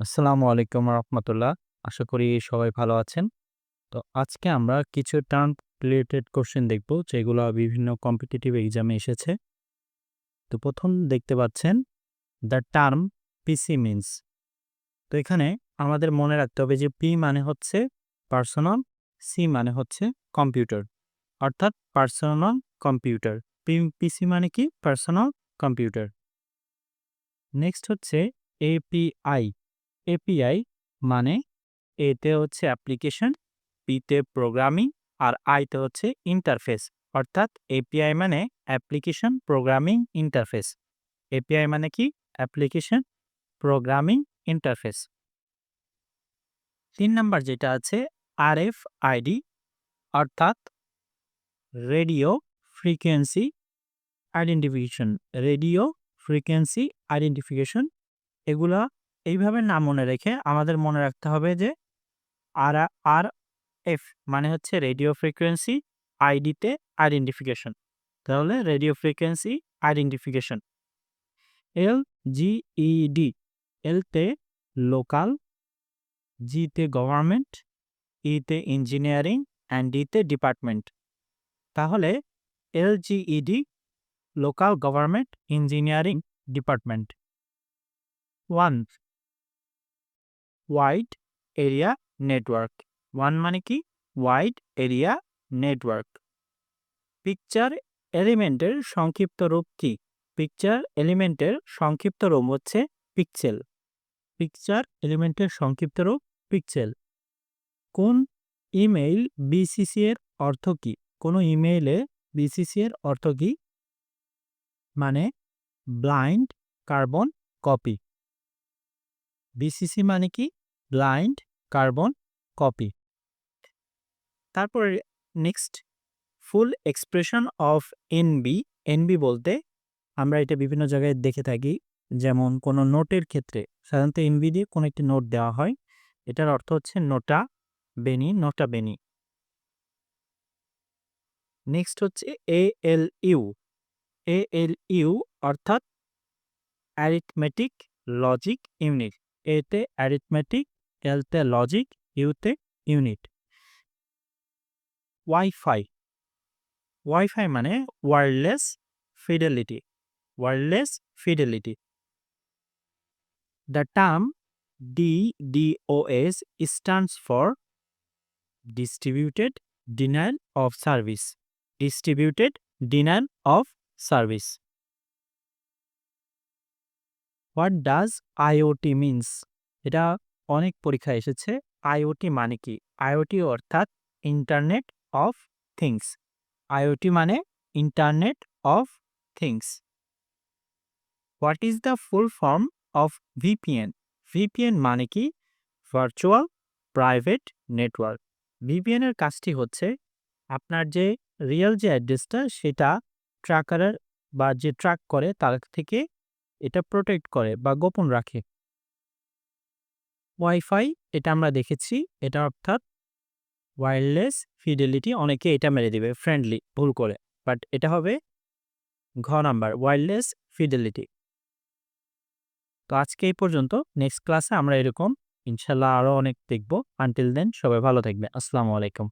আসসালামু আলাইকুম রহমতুল্লাহ। আশা করি সবাই ভালো আছেন। তো আজকে আমরা কিছু টার্ম রিলেটেড কোশ্চেন দেখব, যেগুলো বিভিন্ন কম্পিটিটিভ এক্সামে এসেছে। তো প্রথম দেখতে পাচ্ছেন দ্য টার্ম পিসি মিনস তো এখানে আমাদের মনে রাখতে হবে যে পি মানে হচ্ছে পার্সোনাল সি মানে হচ্ছে কম্পিউটার অর্থাৎ পার্সোনাল কম্পিউটার পি পিসি মানে কি? পার্সোনাল কম্পিউটার নেক্সট হচ্ছে এপিআই এপিআই মানে এতে হচ্ছে অ্যাপ্লিকেশন পিতে প্রোগ্রামিং আর আইতে হচ্ছে ইন্টারফেস অর্থাৎ এপিআই মানে অ্যাপ্লিকেশন প্রোগ্রামিং ইন্টারফেস এপিআই মানে কি? অ্যাপ্লিকেশন প্রোগ্রামিং ইন্টারফেস তিন নাম্বার যেটা আছে আর এফ আইডি অর্থাৎ radio frequency identification radio frequency identification এগুলা এইভাবে না মনে রেখে আমাদের মনে রাখতে হবে যে, আর আর, এফ মানে হচ্ছে রেডিও ফ্রিকোয়েন্সি আইডিতে আইডেন্টিফিকেশন। তাহলে রেডিও ফ্রিকোয়েন্সি, আইডেন্টিফিকেশন। এল, জি জিইডি এলতে লোকাল জিতে গভর্নমেন্ট ইতে ইঞ্জিনিয়ারিং, অ্যান্ড ডিতে ডিপার্টমেন্ট। তাহলে এল, জি GED local government, engineering, department. One wide area network one মানে কি? ওয়াইড এরিয়া নেটওয়ার্ক পিকচার এলিমেন্টের সংক্ষিপ্ত রূপ কি? পিকচার এলিমেন্টের সংক্ষিপ্ত রূপ হচ্ছে পিকচেল পিকচার এলিমেন্টের সংক্ষিপ্ত রূপ পিকচেল কোন ইমেইল বিসিসি এর অর্থ কি? কোনো ইমেইলে বিসিসি এর অর্থ কি? মানে ব্লাইন্ড কার্বন কপি বিসিসি মানে কি? Blind, carbon, copy. তারপরে next, full expression of NB. NB বলতে আমরা এটা বিভিন্ন জায়গায় দেখে থাকি, যেমন কোনো নোটের ক্ষেত্রে। সাধারণত এনবি দিয়ে কোনো একটি নোট দেওয়া হয়। এটার অর্থ হচ্ছে নোটা বেনি নোটা বেনি। নেক্সট হচ্ছে A L U A L U অর্থাৎ অ্যারিথমেটিক লজিক ইউনিট এতে অ্যারিথমেটিক এলতে লজিক ইউতে ইউনিট ওয়াইফাই ওয়াইফাই মানে wireless fidelity wireless fidelity the term DDoS stands for distributed denial of service distributed denial of service what does IoT means এটা অনেক পরীক্ষা এসেছে। IoT মানে কি? আইওটি অর্থাৎ ইন্টারনেট অফ থিংস। আইওটি মানে internet of things. What is the full form of VPN? VPN মানে কি? Virtual private network. ভিপিএন এর কাজটি হচ্ছে আপনার যে রিয়েল যে অ্যাড্রেসটা, সেটা ট্র্যাকারের বা যে ট্র্যাক করে, তার থেকে এটা প্রোটেক্ট করে বা গোপন রাখে। ওয়াইফাই এটা আমরা দেখেছি। এটা অর্থাৎ ওয়্যারলেস ফিডেলিটি অনেকে এটা মেরে দিবে ফ্রেন্ডলি ভুল করে। বাট এটা হবে ঘ নাম্বার ওয়্যারলেস ফিডেলিটি তো আজকে এই পর্যন্ত। নেক্সট ক্লাসে আমরা এরকম। ইনশাল্লাহ আরও অনেক দেখব। আনটিল দেন সবাই ভালো থাকবে আসসালামু আলাইকুম।